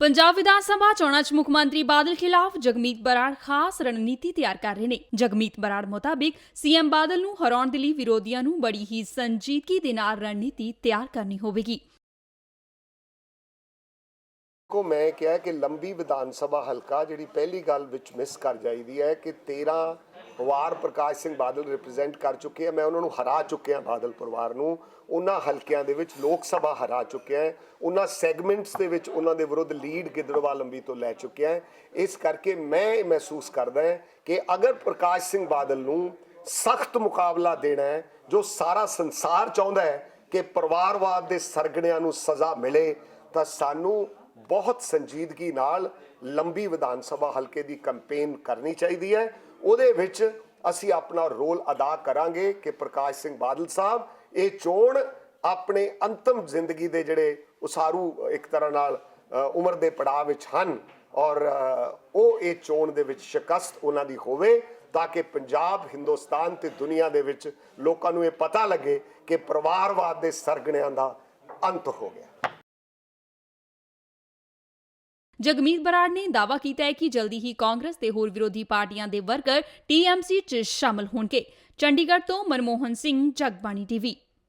ਪੰਜਾਬ ਵਿਧਾਨ ਸਭਾ ਚੋਣਾਂ 'ਚ ਮੁੱਖ ਮੰਤਰੀ ਬਾਦਲ ਖਿਲਾਫ ਜਗਮੀਤ ਬਰਾੜ ਖਾਸ ਰਣਨੀਤੀ ਤਿਆਰ ਕਰ ਰਹੇ ਨੇ। ਜਗਮੀਤ ਬਰਾੜ ਮੁਤਾਬਿਕ ਸੀਐਮ ਬਾਦਲ ਨੂੰ ਹਰਾਉਣ ਦੇ ਲਈ ਵਿਰੋਧੀਆਂ ਨੂੰ ਬੜੀ ਹੀ ਸੰਜੀਦਗੀ ਦੇ ਨਾਲ ਰਣਨੀਤੀ ਤਿਆਰ ਕਰਨੀ ਹੋਵੇਗੀ। ਕੋ ਮੈਂ ਕਿਹਾ ਕਿ ਲੰਬੀ ਵਿਧਾਨ ਸਭਾ ਹਲਕਾ ਜਿਹੜੀ ਪਹਿਲੀ ਗੱਲ ਵਿੱਚ ਮਿਸ ਕਰ ਜਾਈਦੀ ਹੈ ਕਿ 13 ਵਾਰ ਪ੍ਰਕਾਸ਼ ਸਿੰਘ ਬਾਦਲ ਰਿਪਰੈਜ਼ੈਂਟ ਕਰ ਚੁੱਕੇ ਆ। ਮੈਂ ਉਹਨਾਂ ਨੂੰ ਹਰਾ ਚੁੱਕਿਆ ਬਾਦਲ ਪਰਿਵਾਰ ਨੂੰ। ਉਹਨਾਂ ਹਲਕਿਆਂ ਦੇ ਵਿੱਚ ਲੋਕ ਸਭਾ ਹਰਾ ਚੁੱਕਿਆ ਹੈ। ਉਹਨਾਂ ਸੈਗਮੈਂਟਸ ਦੇ ਵਿੱਚ ਉਹਨਾਂ ਦੇ ਵਿਰੁੱਧ ਲੀਡ ਗਿੱਦੜਵਾ ਲੰਬੀ ਤੋਂ ਲੈ ਚੁੱਕਿਆ ਹੈ। ਇਸ ਕਰਕੇ ਮੈਂ ਇਹ ਮਹਿਸੂਸ ਕਰਦਾ ਹਾਂ ਕਿ ਅਗਰ ਪ੍ਰਕਾਸ਼ ਸਿੰਘ ਬਾਦਲ ਨੂੰ ਸਖਤ ਮੁਕਾਬਲਾ ਦੇਣਾ ਹੈ, ਜੋ ਸਾਰਾ ਸੰਸਾਰ ਚਾਹੁੰਦਾ ਹੈ ਕਿ ਪਰਿਵਾਰਵਾਦ ਦੇ ਸਰਗਣਿਆਂ ਨੂੰ ਸਜ਼ਾ ਮਿਲੇ, ਤਾਂ ਸਾਨੂੰ ਬਹੁਤ ਸੰਜੀਦਗੀ ਨਾਲ ਲੰਬੀ ਵਿਧਾਨ ਸਭਾ ਹਲਕੇ ਦੀ ਕੈਂਪੇਨ ਕਰਨੀ ਚਾਹੀਦੀ ਹੈ। ਉਹਦੇ ਵਿੱਚ ਅਸੀਂ ਆਪਣਾ ਰੋਲ ਅਦਾ ਕਰਾਂਗੇ ਕਿ ਪ੍ਰਕਾਸ਼ ਸਿੰਘ ਬਾਦਲ ਸਾਹਿਬ ਇਹ ਚੋਣ ਆਪਣੇ ਅੰਤਮ ਜ਼ਿੰਦਗੀ ਦੇ ਜਿਹੜੇ ਉਸਾਰੂ ਇੱਕ ਤਰ੍ਹਾਂ ਨਾਲ ਉਮਰ ਦੇ ਪੜਾਅ ਵਿੱਚ ਹਨ ਔਰ ਉਹ ਇਹ ਚੋਣ ਦੇ ਵਿੱਚ ਸ਼ਿਕਸਤ ਉਹਨਾਂ ਦੀ ਹੋਵੇ ਤਾਂ ਕਿ ਪੰਜਾਬ, ਹਿੰਦੁਸਤਾਨ ਤੇ ਦੁਨੀਆ ਦੇ ਵਿੱਚ ਲੋਕਾਂ ਨੂੰ ਇਹ ਪਤਾ ਲੱਗੇ ਕਿ ਪਰਿਵਾਰਵਾਦ ਦੇ ਸਰਗਣਿਆਂ ਦਾ ਅੰਤ ਹੋ ਗਿਆ। ਜਗਮੀਤ ਬਰਾੜ ਨੇ ਦਾਅਵਾ ਕੀਤਾ ਹੈ ਕਿ ਜਲਦੀ ਹੀ ਕਾਂਗਰਸ ਤੇ ਹੋਰ ਵਿਰੋਧੀ ਪਾਰਟੀਆਂ ਦੇ ਵਰਕਰ ਟੀਐਮਸੀ 'ਚ ਸ਼ਾਮਲ ਹੋਣਗੇ। ਚੰਡੀਗੜ੍ਹ ਤੋਂ ਮਨਮੋਹਨ ਸਿੰਘ, ਜਗਬਾਣੀ ਟੀਵੀ।